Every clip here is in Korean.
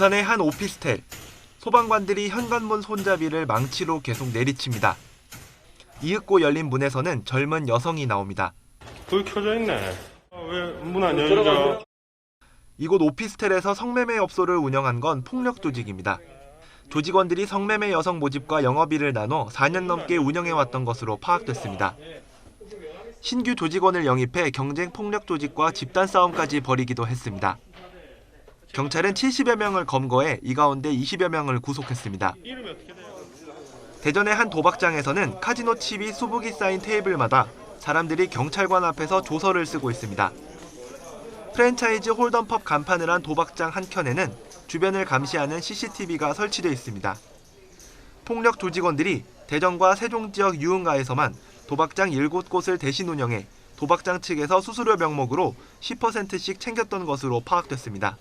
부산의 한 오피스텔. 소방관들이 현관문 손잡이를 망치로 계속 내리칩니다. 이윽고 열린 문에서는 젊은 여성이 나옵니다. 불 켜져 있네. 왜문 안 열죠? 이곳 오피스텔에서 성매매 업소를 운영한 건 폭력 조직입니다. 조직원들이 성매매 여성 모집과 영업일을 나눠 4년 넘게 운영해왔던 것으로 파악됐습니다. 신규 조직원을 영입해 경쟁 폭력 조직과 집단 싸움까지 벌이기도 했습니다. 경찰은 70여 명을 검거해 이 가운데 20여 명을 구속했습니다. 대전의 한 도박장에서는 카지노 칩이 수북이 쌓인 테이블마다 사람들이 경찰관 앞에서 조서를 쓰고 있습니다. 프랜차이즈 홀덤펍 간판을 한 도박장 한 켠에는 주변을 감시하는 CCTV가 설치되어 있습니다. 폭력 조직원들이 대전과 세종 지역 유흥가에서만 도박장 7곳을 대신 운영해 도박장 측에서 수수료 명목으로 10%씩 챙겼던 것으로 파악됐습니다.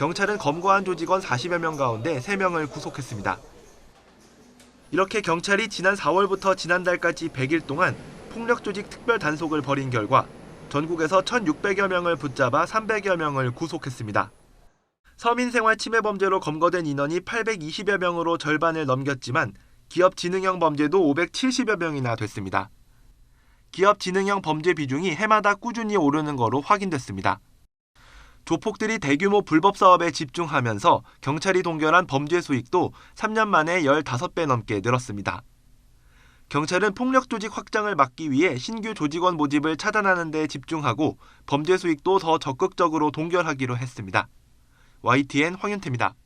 경찰은 검거한 조직원 40여 명 가운데 3명을 구속했습니다. 이렇게 경찰이 지난 4월부터 지난달까지 100일 동안 폭력 조직 특별 단속을 벌인 결과 전국에서 1,600여 명을 붙잡아 300여 명을 구속했습니다. 서민생활 침해 범죄로 검거된 인원이 820여 명으로 절반을 넘겼지만 기업 지능형 범죄도 570여 명이나 됐습니다. 기업 지능형 범죄 비중이 해마다 꾸준히 오르는 거로 확인됐습니다. 조폭들이 대규모 불법 사업에 집중하면서 경찰이 동결한 범죄 수익도 3년 만에 15배 넘게 늘었습니다. 경찰은 폭력 조직 확장을 막기 위해 신규 조직원 모집을 차단하는 데 집중하고 범죄 수익도 더 적극적으로 동결하기로 했습니다. YTN 황윤태입니다.